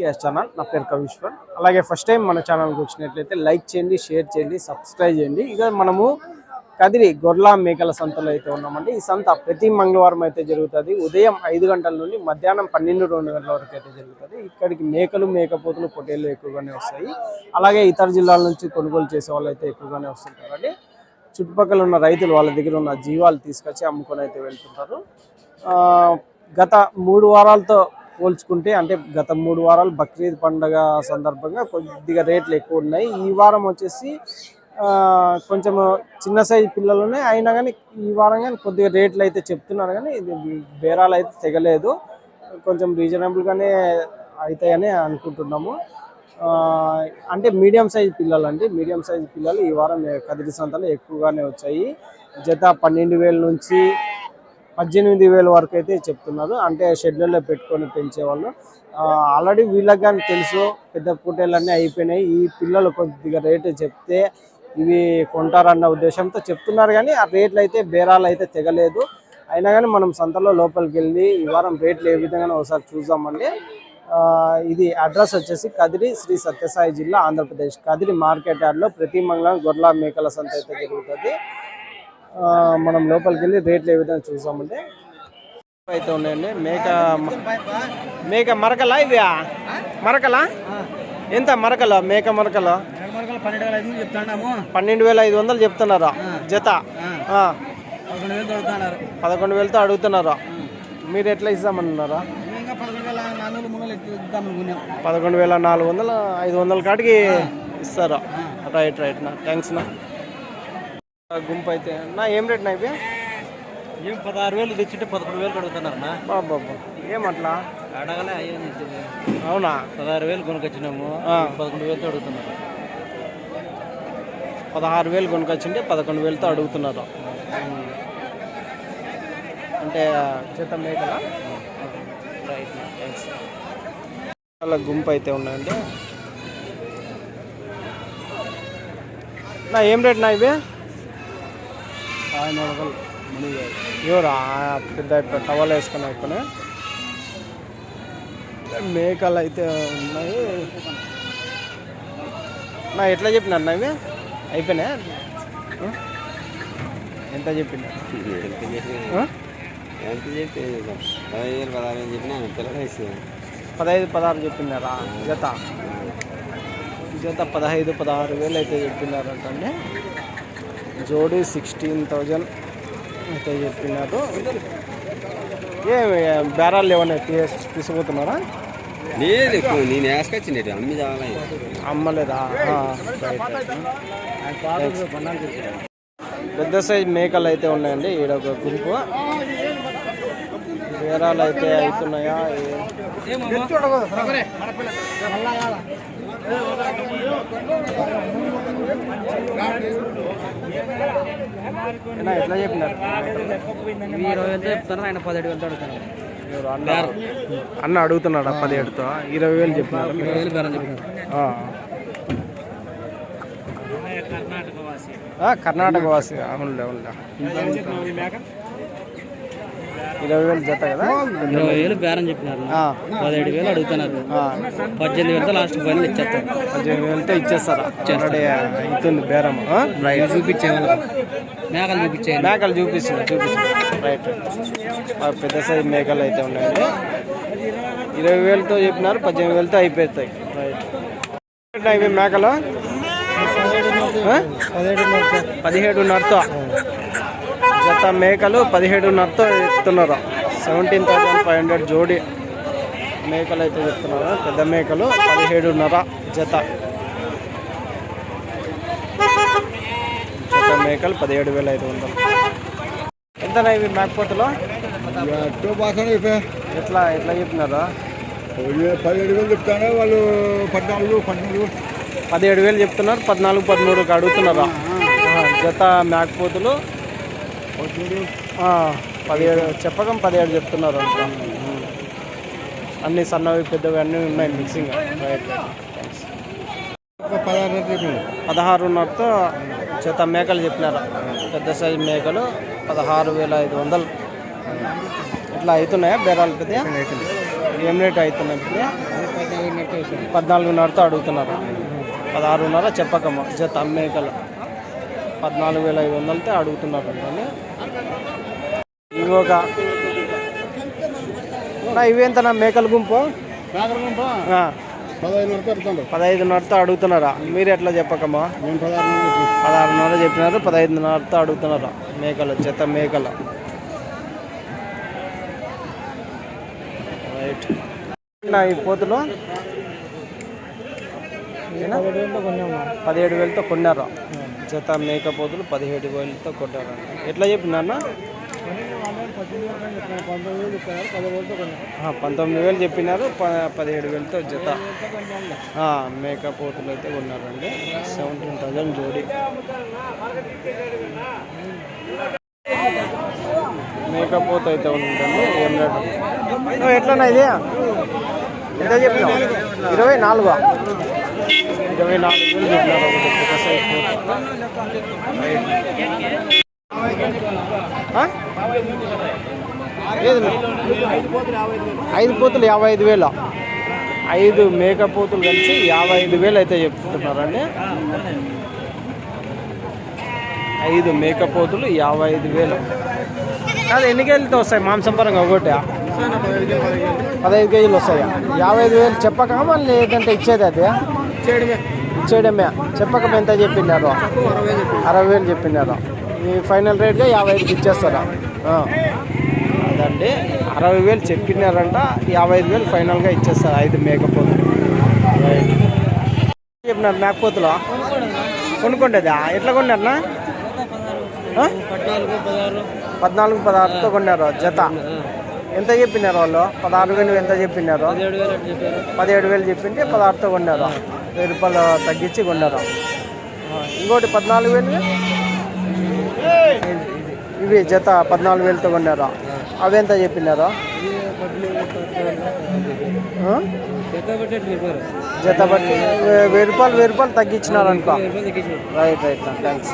KS channel. నా పేరు కవీశ్వర్ అలాగే ఫస్ట్ టైం మన ఛానల్కి వచ్చినట్లయితే లైక్ చేయండి షేర్ చేయండి సబ్స్క్రైబ్ చేయండి. ఇక మనము కదిరి గొర్ల మేకల సంతలో అయితే ఉన్నామండి. ఈ సంత ప్రతి మంగళవారం అయితే జరుగుతుంది. ఉదయం ఐదు గంటల నుండి మధ్యాహ్నం పన్నెండు రెండు గంటల వరకు అయితే జరుగుతుంది. ఇక్కడికి మేకలు మేకపోతులు పొట్టేళ్ళు ఎక్కువగానే వస్తాయి. అలాగే ఇతర జిల్లాల నుంచి కొనుగోలు చేసే వాళ్ళు అయితే ఎక్కువగానే వస్తుంటారండి. చుట్టుపక్కల ఉన్న రైతులు వాళ్ళ దగ్గర ఉన్న జీవాలు తీసుకొచ్చి అమ్ముకొని అయితే వెళ్తుంటారు. గత మూడు వారాలతో పోల్చుకుంటే అంటే గత మూడు వారాలు బక్రీద్ పండగ సందర్భంగా కొద్దిగా రేట్లు ఎక్కువ ఉన్నాయి. ఈ వారం వచ్చేసి కొంచెం చిన్న సైజు పిల్లలు ఉన్నాయి అయినా కానీ ఈ వారం కానీ కొద్దిగా రేట్లు అయితే చెప్తున్నారు కానీ ఇది బేరాలు అయితే తెగలేదు. కొంచెం రీజనబుల్గానే అవుతాయని అనుకుంటున్నాము. అంటే మీడియం సైజ్ పిల్లలు అండి మీడియం సైజ్ పిల్లలు ఈ వారం కదిరి సంతలో ఎక్కువగానే వచ్చాయి. జత పన్నెండు వేల నుంచి పద్దెనిమిది వేల వరకు అయితే చెప్తున్నారు. అంటే షెడ్యూల్లో పెట్టుకొని పెంచేవాళ్ళు ఆల్రెడీ వీళ్ళకి కానీ తెలుసు పెద్ద పూటేళ్ళన్నీ అయిపోయినాయి. ఈ పిల్లలు కొద్దిగా రేటు చెప్తే ఇవి కొంటారన్న ఉద్దేశంతో చెప్తున్నారు కానీ ఆ రేట్లు అయితే బేరాలు అయితే తెగలేదు. అయినా కానీ మనం సంతలో లోపలికి వెళ్ళి ఈ వారం రేట్లు ఏ విధంగా ఒకసారి చూద్దామండి. ఇది అడ్రస్ వచ్చేసి కదిరి శ్రీ సత్యసాయి జిల్లా ఆంధ్రప్రదేశ్. కదిరి మార్కెట్ యార్డ్లో ప్రతి మంగళం గొర్రెల మేకల సంత అయితే జరుగుతుంది. మనం లోపలికి వెళ్ళి రేట్లు ఏ విధంగా చూసామంటే అయితే ఉన్నాయండి. మేక మేక మరకలా ఇవి మరకలా? ఎంత మరకల? మేక మరకల? పన్నెండు వేల ఐదు వందలు చెప్తున్నారు? జత? పదకొండు వేలతో అడుగుతున్నారు. మీరు ఎట్లా ఇస్తామన్నారా పదకొండు వేల నాలుగు వందలు ఐదు వందల కాడికి ఇస్తారు. రైట్ రైట్ నా. థ్యాంక్స్ నా. గుంపు అయితే. నా ఏం రేట్ నా ఇవి? ఏం పదహారు వేలు తెచ్చింటే పదకొండు వేలు అడుగుతున్నారు నా బాబా ఏమట్లా అడగలే అయ్యింది అవునా? పదహారు వేలు కొనుకొచ్చినాము. పదకొండు వేలతో అడుగుతున్నారు. పదహారు వేలు కొనుకొచ్చింటే పదకొండు వేలతో అడుగుతున్నారు. అంటే జత మేకల? రైట్ థ్యాంక్స్ వాళ్ళ గుంపు అయితే ఉన్నాయండి. నా ఏం రేట్ నా ఇవి? ఆయన అడగలు ఎవరా? పెద్ద అయిపోయి టవల్ వేసుకొని అయిపోయినాయి మేకలు అయితే ఉన్నాయి. నా ఎట్లా చెప్పినారు నా ఇవి? అయిపోయినాయి ఆ? ఎంత చెప్పిన? ఎంత చెప్పి పదహైదు పదహారు చెప్పినా పదహైదు పదహారు చెప్పినారా? జత? జత పదహైదు పదహారు వేలు అయితే చెప్పినారంటండి. జోడీ సిక్స్టీన్ థౌజండ్ అయితే చెప్పినారు. ఏమి బేరాలు ఏమన్నా తీస్ తీసుకుపోతున్నారా? లేదు నేను వేసుకొచ్చిండే అమ్మి అమ్మలేదా. పెద్ద సైజ్ మేకలు అయితే ఉన్నాయండి ఈడ ఒక గుంపు. బేరాలు అయితే అవుతున్నాయా? ఏ- ఎట్లా చెప్పినారు? ఇరవై వేలతో చెప్తాను ఆయన పదిహేడు వేలతో అడుగుతాను ఎవరు అన్న? అన్న అడుగుతున్నాడు పదిహేడుతో? ఇరవై వేలు చెప్పినారు? ఇరవై వేలు బేరం చెప్పినారు కర్ణాటక వాసి అవునులే అవునులే. ఇరవై వేలు జత కదా? ఇరవై వేలు బేరం చెప్పినారు. పదిహేడు వేలు అడుగుతున్నారు. పద్దెనిమిది వేలతో లాస్ట్ ఫైనల్ ఇచ్చేస్తారు. పద్దెనిమిది వేలతో ఇచ్చేస్తారా? అవుతుంది బేరం? రైట్ చూపించే మేకలు చూపించేయాలి మేకలు చూపిస్తుంది చూపిస్తుంది రైట్ పెద్ద సైజ్ మేకలు అయితే ఉన్నాయండి. ఇరవై వేలతో చెప్పినారు పద్దెనిమిది వేలతో అయిపోతాయి. రైట్ ఇవి మేకలు? పదిహేడున్నరతో. జత మేకలు పదిహేడున్నరతో చెప్తున్నారు సెవెంటీన్ థౌసండ్ ఫైవ్ హండ్రెడ్ జోడి మేకలు అయితే చెప్తున్నారు పెద్ద మేకలు పదిహేడున్నర జత. జత మేకలు పదిహేడు వేల ఐదు వందలు. ఎంతనా ఇవి మేకపోతలు ఎట్లా ఎట్లా చెప్పినారా? పదిహేడు వేలు చెప్తాను వాళ్ళు పద్నాలుగు పన్నెండు. పదిహేడు వేలు చెప్తున్నారు పద్నాలుగు పదమూడుకి అడుగుతున్నారా? జత మేకపోతులు పదిహేడు చెప్పకం పదిహేడు చెప్తున్నారు. అన్ని సన్నవి పెద్దవి అన్నీ ఉన్నాయి మిక్సింగ్ రైట్ థ్యాంక్స్ పదహారున్నరతో జత మేకలు చెప్పినారు. పెద్ద సైజు మేకలు పదహారు వేల ఐదు వందలు. ఇట్లా అవుతున్నాయా బేరాలు పెద్ద? ఏం రేట్ అవుతున్నాయి ఇప్పుడు పద్నాలుగున్నరతో అడుగుతున్నారు. పదహారున్నర చెప్పకమ్మ జత మేకలు. పద్నాలుగు వేల ఐదు వందలతో అడుగుతున్నారు అండి ఇవి ఒక నా ఇవి ఎంతనా మేకల గుంపు? పదహైదున్నరతో అడుగుతున్నారా. మీరు ఎట్లా చెప్పకమ్మా? పదహారు నెలలు పదహారున్నర చెప్పినారు పదహైదున్నరతో అడుగుతున్నారు? మేకలు జత మేకలు. రైట్ నా ఈ పోతులు? పదిహేడు వేలతో కొన్నారు? జత మేక పోతులు పదిహేడు వేలతో కొట్టారండి ఎట్లా చెప్పినారన్నా పంతొమ్మిది వేలు చెప్పినారు ప- పదిహేడు వేలతో జత. మేకపోతులు పోతులు అయితే కొన్నారండి. సెవెంటీన్ థౌజండ్ జోడి. మేక పోత అయితే ఉందండి ఏం రేటు? ఎట్లన్నా ఇది? ఎంత చెప్పినావు? ఇరవై నాలుగు? ఇరవై నాలుగు వేలు చెప్పినారు ఒకటి. సైజ్ ఐదు పోతులు యాభై ఐదు వేలు? ఐదు మేక పోతులు కలిసి యాభై ఐదు వేలు అయితే చెప్తున్నారండి. ఐదు మేక పోతులు యాభై ఐదు వేలు. కాదు ఎన్ని కేజీలతో వస్తాయి? మాంసం పరంగా ఒకటి. పదహైదు కేజీలు వస్తాయా? యాభై ఐదు వేలు చెప్పక మళ్ళీ లేదంటే ఇచ్చేది అది? ఇచ్చేయడమే. చెప్పక ఎంత చెప్పినారు? అరవై వేలు చెప్పినారు. ఈ ఫైనల్ రేట్గా యాభై ఐదుకి ఇచ్చేస్తారా? ఆ. అదండి. అరవై వేలు చెప్పినారంట. యాభై ఐదు వేలు ఫైనల్గా ఇచ్చేస్తారు ఐదు మేకపోతులు. రైట్. చెప్పినారు మేకపోతులు? కొనుక్కోండేదా? ఎట్లా కొన్నారనా ఆ? పద్నాలుగు పదహారుతో కొన్నారు? జత. ఎంత చెప్పినారు వాళ్ళు? పదహారు వేలు ఎంత చెప్పినారు? పదిహేడు వేలు చెప్పింటే పదహారుతో కొన్నారు? వెయ్యి రూపాయలు తగ్గించి కొన్నారు. ఆ, ఇంకోటి పద్నాలుగు వేలు? ఇవి జత పద్నాలుగు వేలతో కొన్నారు? అవి ఎంత చెప్పినారు? జత బట్టి వెయ్యి రూపాయలు వెయ్యి రూపాయలు తగ్గించినారు. అనుకో రైట్ రైట్. థ్యాంక్స్